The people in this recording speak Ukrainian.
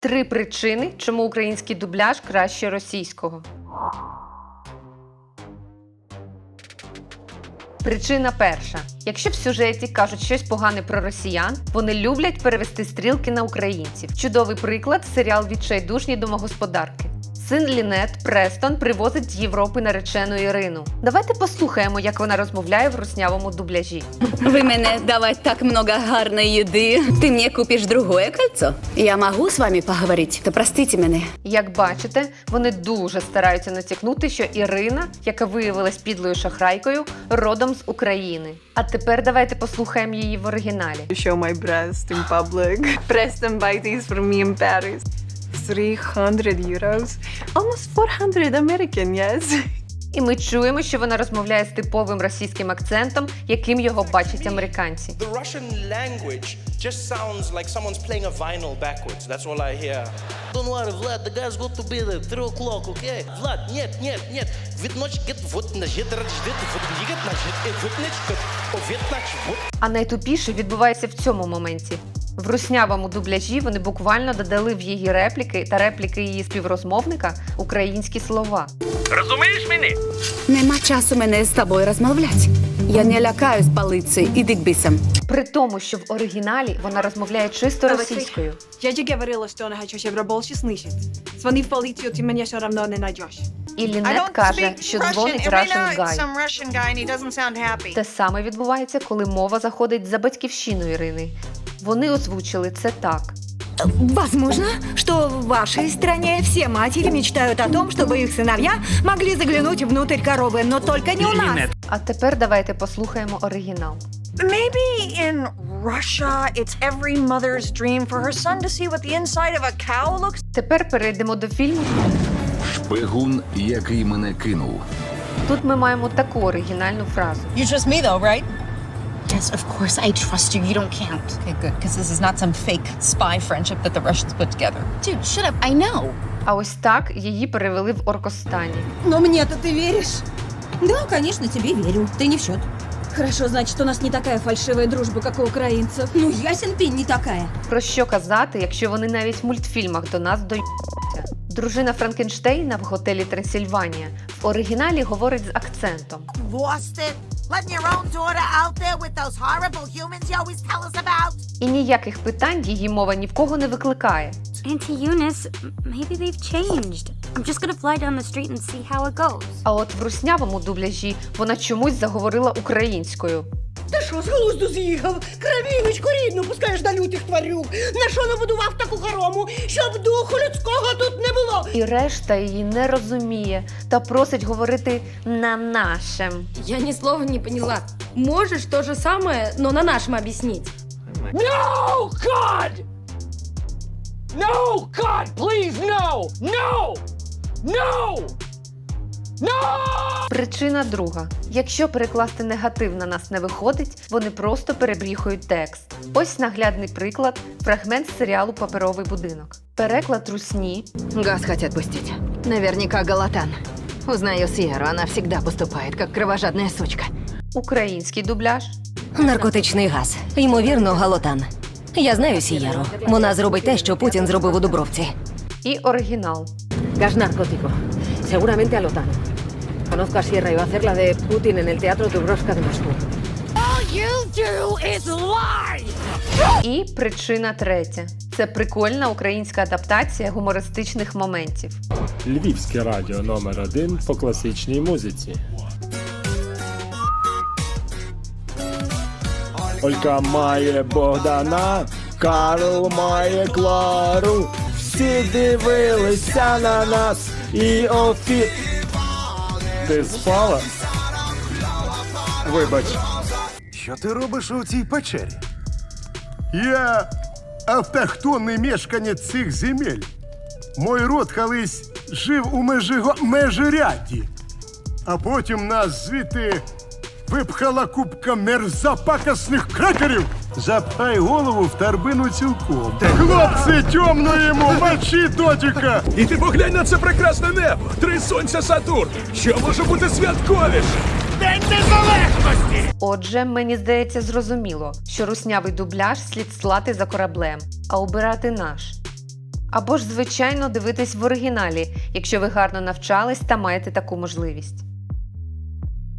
Три причини, чому український дубляж краще російського. Причина перша: якщо в сюжеті кажуть щось погане про росіян, вони люблять перевести стрілки на українців. Чудовий приклад серіал Відчайдушні домогосподарки Син Лінет Престон привозить з Європи наречену Ірину. Давайте послухаємо, як вона розмовляє в руснявому дубляжі. Вы мене давать так много гарной еды. Ты мне купишь другое кольцо? Я могу с вами поговорить? То простите мене. Як бачите, вони дуже стараються натякнути, що Ірина, яка виявилась підлою шахрайкою, родом з України. А тепер давайте послухаємо її в оригіналі. show my breast in public. Preston buy these for me in Paris. 300 euros. Almost 400 American, yes. І ми чуємо, що вона розмовляє з типовим російським акцентом, яким його бачать американці. The Russian language just sounds like someone's playing a vinyl backwards. That's all I hear. Don't worry, Vlad, the guy's got to be there, 3 o'clock, okay? Vlad, нет, нет, нет. Від ночі get вот на жит рождет, вот лігет на жит, вот нач, вот. А найтупіше відбувається в цьому моменті. В руснявому дубляжі вони буквально додали в її репліки та репліки її співрозмовника українські слова. Нема часу мене з тобою розмовляти. Я не лякаюсь полиции, іди к бісам. При тому, що в оригіналі вона розмовляє чисто російською. Я же говорила, что она хочет Евроболщи слышит. Звони в полицию, ты меня все равно не найдешь. І Лінет каже, що дзвонить Russian Guy. Те саме відбувається, коли мова заходить за батьківщину Ірини. Вони озвучили це так. Возможно, что в вашей стране все матери мечтают о том, чтобы их сыновья могли заглянуть внутрь коровы, но только не у нас. А тепер давайте послухаємо оригінал. Maybe in Russia, it's every mother's dream for her son to see what the inside of a cow looks Тепер перейдемо до фільму. Шпигун, який мене кинув. Тут ми маємо таку оригінальну фразу. You trust me, though, right? Yes, of course, I trust you. You don't count. Okay, good, because this is not some fake spy friendship that the Russians put together. Dude, shut up. I know. А ось так її перевели в Оркостані. Но мне-то ты веришь? Да, конечно, тебе верю. Ты не в счет. Хорошо, значит, у нас не такая фальшивая дружба, как у украинцев. Ну, ясен пень, не такая. Про що казати, якщо вони навіть в мультфільмах до нас доються? Дружина Франкенштейна в готелі Трансильванія в оригіналі говорить з акцентом. It? Letting your own daughter out there with those horrible humans you always tell us about? І ніяких питань її мова ні в кого не викликає. Auntie Eunice, maybe they've changed. I'm just gonna fly down the street and see how it goes. А от в руснявому дубляжі вона чомусь заговорила українською. Ти що, з глузду з'їхав? Кравіночку рідну пускаєш до лютих тварюк. На що набудував таку хорому, щоб духу людського тут не було? І решта її не розуміє та просить говорити на нашем. Я ни слова не поняла. Можешь то же самое, но на нашем объяснить. No, God! No, God, please, no! No! No! No! Причина друга: якщо перекласти негатив на нас не виходить, вони просто перебріхують текст. Ось наглядний приклад, фрагмент з серіалу Паперовий будинок. Переклад русні Газ хотят пустить. Наверняка Галатан. Узнаю Сьерру, она всегда поступает, как кровожадная сучка. український дубляж. Наркотичний газ. Ймовірно, галотан. Я знаю Сієру. Вона зробить те, що Путін зробив у Дубровці. І оригінал. Gas narcótico. Seguramente a Lotano. Conozco a Sierra y va a hacer la de Putin en el Teatro Dubrovka de Moscú. І причина третя. Це прикольна українська адаптація гумористичних моментів. Львівське радіо номер один по класичній музиці. Олька має Богдана, Карл має Клару. Всі дивилися на нас і офі. Ти спала? Вибач. Що ти робиш у цій печері? Я автохтонний мешканець цих земель. Мой род колись жив у межиго... межиряді, а потім нас звідти випхала купка мерзопакосних крекерів. Запхай голову в торбину цілком. Хлопці, темно йому, мочі дотіка! І ти поглянь на це прекрасне небо! Три сонця Сатурн! Що може бути святковіше? День незалежності! Отже, мені здається, зрозуміло, що руснявий дубляж слід слати за кораблем, а обирати наш. Або ж, звичайно, дивитись в оригіналі, якщо ви гарно навчались та маєте таку можливість.